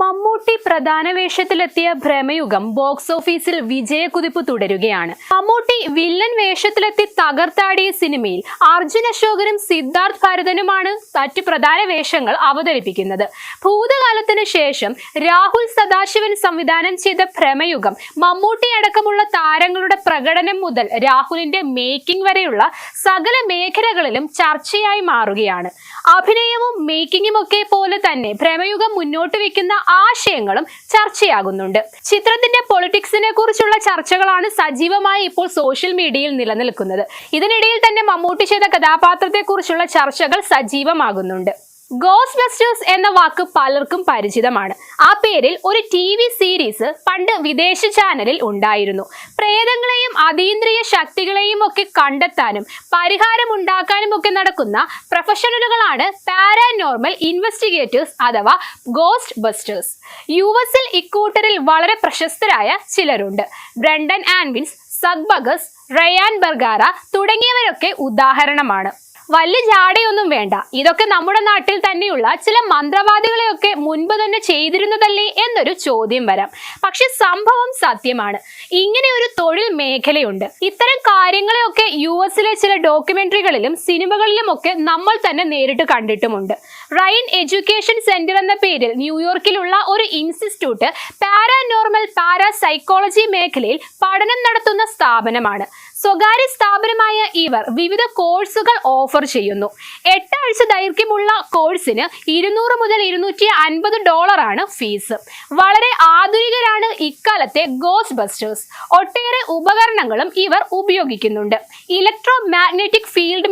മമ്മൂട്ടി പ്രധാന വേഷത്തിലെത്തിയ ഭ്രമയുഗം ബോക്സ് ഓഫീസിൽ വിജയക്കുതിപ്പ് തുടരുകയാണ്. മമ്മൂട്ടി വില്ലൻ വേഷത്തിലെത്തി തകർത്താടിയ സിനിമയിൽ അർജുൻ അശോകനും സിദ്ധാർത്ഥ് ഭരതനുമാണ് മറ്റു പ്രധാന വേഷങ്ങൾ അവതരിപ്പിക്കുന്നത്. ഭൂതകാലത്തിന് ശേഷം രാഹുൽ സദാശിവൻ സംവിധാനം ചെയ്ത ഭ്രമയുഗം മമ്മൂട്ടി അടക്കമുള്ള താരങ്ങളുടെ പ്രകടനം മുതൽ രാഹുലിന്റെ മേക്കിംഗ് വരെയുള്ള സകല മേഖലകളിലും ചർച്ചയായി മാറുകയാണ്. അഭിനയവും മേക്കിങ്ങും ഒക്കെ പോലെ തന്നെ ഭ്രമയുഗം മുന്നോട്ട് വെക്കുന്ന ആശയങ്ങളും ചർച്ചയാകുന്നുണ്ട്. ചിത്രത്തിന്റെ പൊളിറ്റിക്സിനെ കുറിച്ചുള്ള ചർച്ചകളാണ് സജീവമായി ഇപ്പോൾ സോഷ്യൽ മീഡിയയിൽ നിലനിൽക്കുന്നത്. ഇതിനിടയിൽ തന്നെ മമ്മൂട്ടി ചെയ്ത കഥാപാത്രത്തെ കുറിച്ചുള്ള ചർച്ചകൾ സജീവമാകുന്നുണ്ട്. ഗോസ് ബസ്റ്റേഴ്സ് എന്ന വാക്ക് പലർക്കും പരിചിതമാണ്. ആ പേരിൽ ഒരു ടി വി സീരീസ് പണ്ട് വിദേശ ചാനലിൽ ഉണ്ടായിരുന്നു. പ്രേതങ്ങളെയും അതീന്ദ്രിയ ശക്തികളെയും ഒക്കെ കണ്ടെത്താനും പരിഹാരം ഉണ്ടാക്കാനും ഒക്കെ നടക്കുന്ന പ്രൊഫഷണലുകളാണ് പാരാനോർമൽ ഇൻവെസ്റ്റിഗേറ്റേഴ്സ് അഥവാ ഗോസ്റ്റ് ബസ്റ്റേഴ്സ് യു എസിൽ ഇക്കൂട്ടറിൽ വളരെ പ്രശസ്തരായ ചിലരുണ്ട്. ബ്രണ്ടൻ ആൻവിൻസ് സഗ്ബഗസ് റയാൻ ബർഗാര തുടങ്ങിയവരൊക്കെ ഉദാഹരണമാണ്. വലിയ ജാടയൊന്നും വേണ്ട. ഇതൊക്കെ നമ്മുടെ നാട്ടിൽ തന്നെയുള്ള ചില മന്ത്രവാദികളെയൊക്കെ മുൻപ് തന്നെ ചെയ്തിരുന്നതല്ലേ എന്നൊരു ചോദ്യം വരാം. പക്ഷെ സംഭവം സത്യമാണ്. ഇങ്ങനെ ഒരു തൊഴിൽ മേഖലയുണ്ട്. ഇത്തരം കാര്യങ്ങളെയൊക്കെ യു എസിലെ ചില ഡോക്യുമെന്ററികളിലും സിനിമകളിലും ഒക്കെ നമ്മൾ തന്നെ നേരിട്ട് കണ്ടിട്ടുമുണ്ട്. റൈൻ എഡ്യൂക്കേഷൻ സെന്റർ എന്ന പേരിൽ ന്യൂയോർക്കിലുള്ള ഒരു ഇൻസ്റ്റിറ്റ്യൂട്ട് പാരാനോർമൽ പാരാസൈക്കോളജി മേഖലയിൽ പഠനം നടത്തുന്ന സ്ഥാപനമാണ്. സ്വകാര്യ സ്ഥാപനമായ ഇവർ വിവിധ കോഴ്സുകൾ ഓഫർ ചെയ്യുന്നു. എട്ടാഴ്ച ദൈർഘ്യമുള്ള കോഴ്സിന് ഇരുന്നൂറ് മുതൽ ഇരുന്നൂറ്റി അൻപത് ഡോളറാണ് ഫീസ്. വളരെ ആധുനികരാണ് ഇക്കാലത്തെ ഗോസ് ബസ്റ്റേഴ്സ് ഒട്ടേറെ ഉപകരണങ്ങളും ഇവർ ഉപയോഗിക്കുന്നുണ്ട്. ഇലക്ട്രോ മാഗ്നറ്റിക് ഫീൽഡ്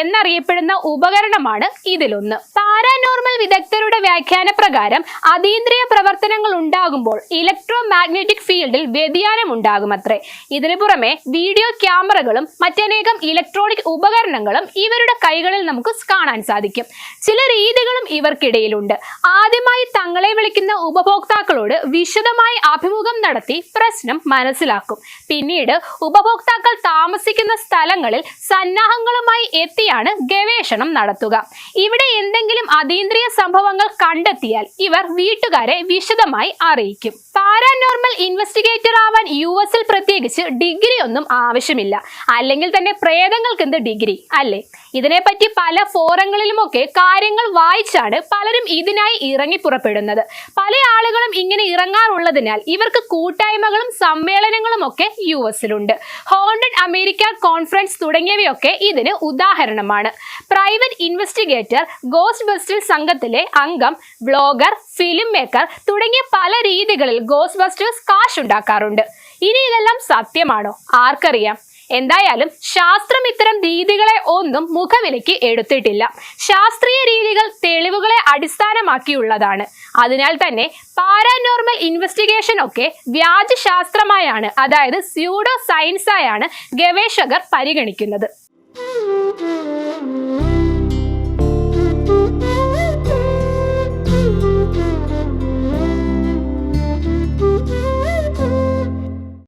എന്നറിയപ്പെടുന്ന ഉപകരണമാണ് ഇതിലൊന്ന്. പാരാനോർമൽ വിദഗ്ധരുടെ വ്യാഖ്യാന പ്രകാരം അതീന്ദ്രിയ പ്രവർത്തനങ്ങൾ ഉണ്ടാകുമ്പോൾ ഇലക്ട്രോ മാഗ്നറ്റിക് ഫീൽഡിൽ വ്യതിയാനം ഉണ്ടാകുമത്രേ. ഇതിനു പുറമെ വീഡിയോ ക്യാമറകളും മറ്റനേകം ഇലക്ട്രോണിക് ഉപകരണങ്ങളും ഇവരുടെ കൈകളിൽ നമുക്ക് കാണാൻ സാധിക്കും. ചില രീതികളും ഇവർക്കിടയിലുണ്ട്. ആദ്യമായി തങ്ങളെ വിളിക്കുന്ന ഉപഭോക്താക്കളോട് വിശദമായി അഭിമുഖം നടത്തി പ്രശ്നം മനസ്സിലാക്കും. പിന്നീട് ഉപഭോക്താക്കൾ താമസിക്കുന്ന സ്ഥലങ്ങളിൽ സന്നാഹങ്ങളുമായി എത്തിയാണ് ഗവേഷണം നടത്തുക. ഇവിടെ എന്തെങ്കിലും അതീന്ദ്രിയ സംഭവങ്ങൾ കണ്ടെത്തിയാൽ ഇവർ വീട്ടുകാരെ വിശദമായി അറിയിക്കും. പാരാനോർമൽ ഇൻവെസ്റ്റിഗേറ്റർ ആവാൻ യു എസിൽ പ്രത്യേകിച്ച് ഡിഗ്രി ഒന്നും ആവശ്യമില്ല. അല്ലെങ്കിൽ തന്നെ പ്രേതങ്ങൾക്ക് എന്ത് ഡിഗ്രി അല്ലേ? ഇതിനെപ്പറ്റി പല ഫോറങ്ങളിലുമൊക്കെ കാര്യങ്ങൾ വായിച്ചാണ് പലരും ഇതിനായി ഇറങ്ങി പുറപ്പെടുന്നത്. പല ആളുകളും ഇങ്ങനെ ഇറങ്ങാറുള്ളതിനാൽ ഇവർക്ക് കൂട്ടായ്മകളും സമ്മേളനങ്ങളും ഒക്കെ യു എസിലുണ്ട് ഹോണ്ടഡ് അമേരിക്ക കോൺഫറൻസ് തുടങ്ങിയവയൊക്കെ ഇതിന് ഉദാഹരണമാണ് പ്രൈവറ്റ് ഇൻവെസ്റ്റിഗേറ്റർ ഗോസ്റ്റ് ബസ്റ്റേഴ്സ് സംഘത്തിലെ അംഗം ബ്ലോഗർ ഫിലിം മേക്കർ തുടങ്ങിയ പല രീതികളിൽ ഗോസ്റ്റ് ബസ്റ്റേഴ്സ് കാശ് ഉണ്ടാക്കാറുണ്ട്. ഇനി ഇതെല്ലാം സത്യമാണോ? ആർക്കറിയാം. എന്തായാലും ശാസ്ത്രം ഇത്തരം രീതികളെ ഒന്നും മുഖവിലയ്ക്ക് എടുത്തിട്ടില്ല. ശാസ്ത്രീയ രീതികൾ തെളിവുകളെ അടിസ്ഥാനമാക്കിയുള്ളതാണ്. അതിനാൽ തന്നെ പാരാനോർമൽ ഇൻവെസ്റ്റിഗേഷൻ ഒക്കെ വ്യാജ ശാസ്ത്രമായാണ് അതായത് സ്യൂഡോ സയൻസായാണ് ഗവേഷകർ പരിഗണിക്കുന്നത്. Müzik